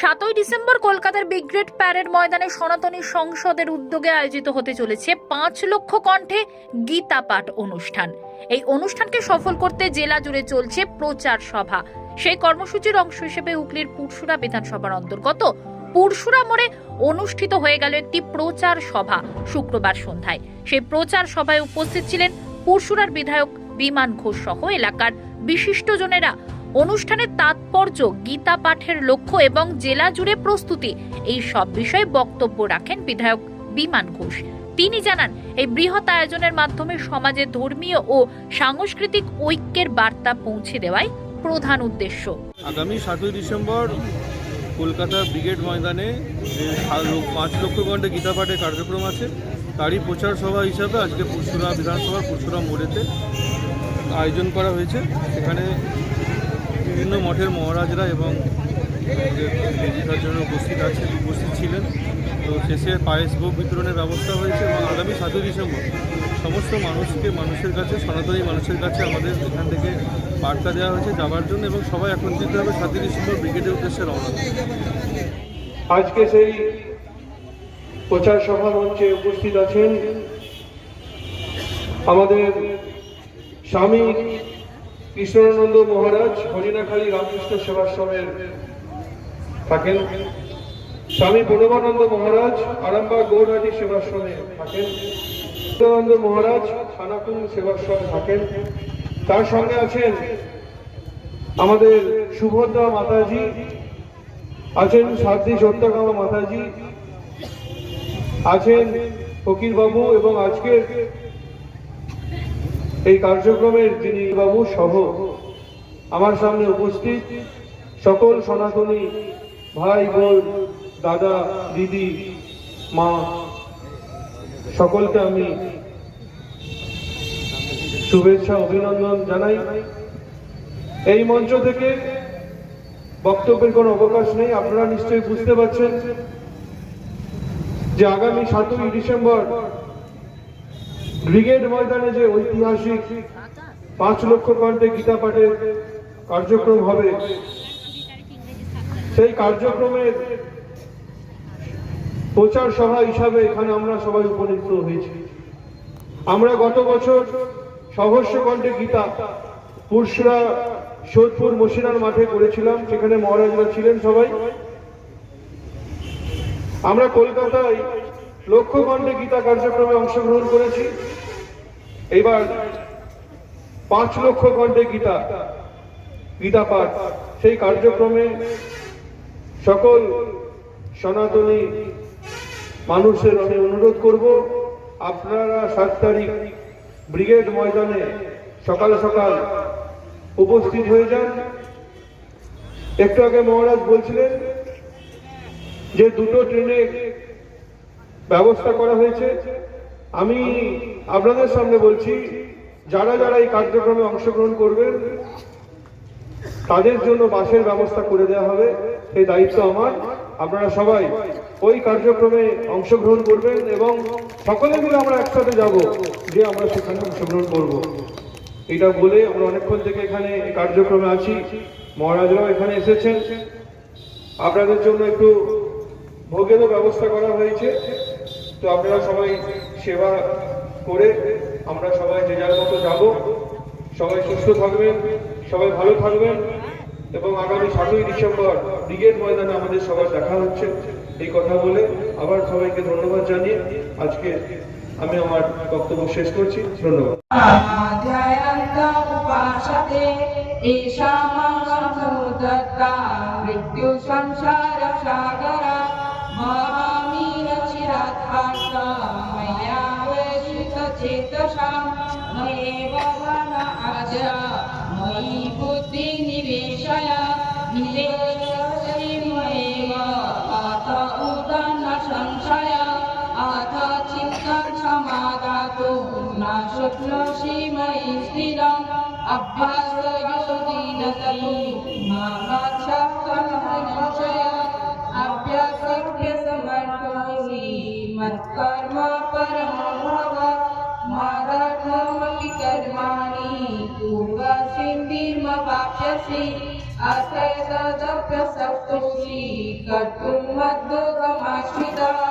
সাতই ডিসেম্বর কলকাতার brigade parade ময়দানে সনাতনী সংসদের উদ্যোগে আয়োজিত হতে চলেছে পাঁচ লক্ষ কণ্ঠে গীতা পাঠ অনুষ্ঠান। এই অনুষ্ঠানকে সফল করতে জেলা জুড়ে চলছে প্রচার সভা। সেই কর্মসূচির অংশ হিসেবে হুগলির পুরসুরা বিধানসভার অন্তর্গত পুরসুরা মোড়ে অনুষ্ঠিত হয়ে গেল একটি প্রচার সভা শুক্রবার সন্ধ্যায়। সেই প্রচার সভায় উপস্থিত ছিলেন পুরসুরার বিধায়ক বিমান ঘোষ সহ এলাকার বিশিষ্টজনেরা অনুষ্ঠানের তাৎপর্য, গীতা পাঠের লক্ষ্য এবং জেলা জুড়ে প্রস্তুতি, এই সব বিষয়ে বক্তব্য রাখেন বিধায়ক বিমান ঘোষ। তিনি জানান, এই বৃহৎ আয়োজনের মাধ্যমে সমাজে ধর্মীয় ও সাংস্কৃতিক ঐক্যের বার্তা পৌঁছে দেওয়াই প্রধান উদ্দেশ্য। আগামী সাতই ডিসেম্বর কলকাতা ব্রিগেড ময়দানে যে পাঁচ লক্ষ ঘণ্টা গীতা পাঠের কার্যক্রম আছে। তারই প্রচার সভা হিসাবে আজকে পুরসুরা বিধানসভার পুরসুরা মোড়েতে আয়োজন করা হয়েছে। সেখানে বিভিন্ন মঠের মহারাজরা এবং লেজিকার জন্য উপস্থিত আছে, উপস্থিত ছিলেন। তো শেষে পায়েস ভোগ বিতরণের ব্যবস্থা হয়েছে এবং আগামী সাতই ডিসেম্বর সমস্ত মানুষকে, মানুষের কাছে, সনাতনী মানুষের কাছে আমাদের এখান থেকে বার্তা দেওয়া হয়েছে যাওয়ার জন্য এবং সবাই একত্রিত হবে সাতই ডিসেম্বর ব্রিগেডের উদ্দেশ্যে রওনা আজকে সেই প্রচার সভা মঞ্চে উপস্থিত আছেন আমাদের স্বামী কৃষ্ণানন্দ মহারাজ হরিণাখালী রামকৃষ্ণ সেবাশ্রমের থাকেন। স্বামী বনবানন্দ মহারাজ আরামবাগ গৌরহাটি সেবাশ্রমে থাকেন। কৃষ্ণানন্দ মহারাজ খানাকুল সেবাশ্রমে থাকেন। তার সঙ্গে আছেন আমাদের সুভদ্রা মাতাজি, আছেন সাধ্বী সত্যকামা মাতাজি, আছেন ফকির বাবু এবং আজকের এই কার্যক্রমের যিনি বাবু সহ আমার সামনে উপস্থিত সকল সনাতনী ভাই, বোন, দাদা, দিদি, মা, সকলকে আমি শুভেচ্ছা, অভিনন্দন জানাই। এই মঞ্চ থেকে বক্তব্যের কোনো অবকাশ নেই, আপনারা নিশ্চয়ই বুঝতে পারছেন যে আগামী সাতই ডিসেম্বর ব্রিগেড ময়দানে যে ঐতিহাসিক পাঁচ লক্ষ কণ্ঠে গীতা পাঠের কার্যক্রম হবে, সেই কার্যক্রমের প্রচার সভা হিসাবে এখানে আমরা সবাই উপনীত হয়েছি। আমরা গত বছর সহস্র কণ্ঠে গীতা পুরসরা, সোদপুর মসিনার মাঠে করেছিলাম, সেখানে মহারাজরা ছিলেন সবাই। আমরা কলকাতায় লক্ষ কণ্ঠে গীতা কার্যক্রমে অংশগ্রহণ করেছি। এবার পাঁচ লক্ষ কণ্ঠে গীতা গীতা পাঠ, সেই কার্যক্রমে সকল সনাতনী মানুষের আমি অনুরোধ করব, আপনারা সাত তারিখ ব্রিগেড ময়দানে সকাল সকাল উপস্থিত হয়ে যান। একটু আগে মহারাজ বলছিলেন যে দুটো ট্রেনে ব্যবস্থা করা হয়েছে। আমি আপনাদের সামনে বলছি, যারা যারা এই কার্যক্রমে অংশগ্রহণ করবেন, তাদের জন্য বাসের ব্যবস্থা করে দেওয়া হবে। সেই দায়িত্ব আমার। আপনারা সবাই ওই কার্যক্রমে অংশগ্রহণ করবেন এবং সকলে মিলে আমরা একসাথে যাব যে আমরা সেখানে অংশগ্রহণ করব। এটা বলে আমরা অনেকক্ষণ থেকে এখানে কার্যক্রমে আছি। মহারাজরাও এখানে এসেছেন। আপনাদের জন্য একটু ভোগেরও ব্যবস্থা করা হয়েছে। তো আপনারা সবাই সেবা করে আমরা সবাই যে যার মতো যাব সবাই সুস্থ থাকবেন সবাই ভালো থাকবেন এবং আগামী সাতই ডিসেম্বর ব্রিগেড ময়দানে আমাদের সবার দেখা হচ্ছে এই কথা বলে আবার সবাইকে ধন্যবাদ জানিয়ে আজকে আমি আমার বক্তব্য শেষ করছি ধন্যবাদ जयन्त उपासते ईशामसु दत्ता मृत्यु संसार सागरा Mami Rachiratata, Maya Veshita Chetasham, Maye Bhavana Aja, Mayi Buddhi Niveshaya, Niveshari Mayeva, Atha Udana Sanshaya, Atha Chintan Samadhatu, Nashukna Shima Istiram, Abbas मत्कर्म परमं भव मादाधमपि कर्माणि पूर्वसिद्धिर्मवाप्स्यसि अथैतदप्रसक्तोषि कर्तुं मद्दुगमाश्रितः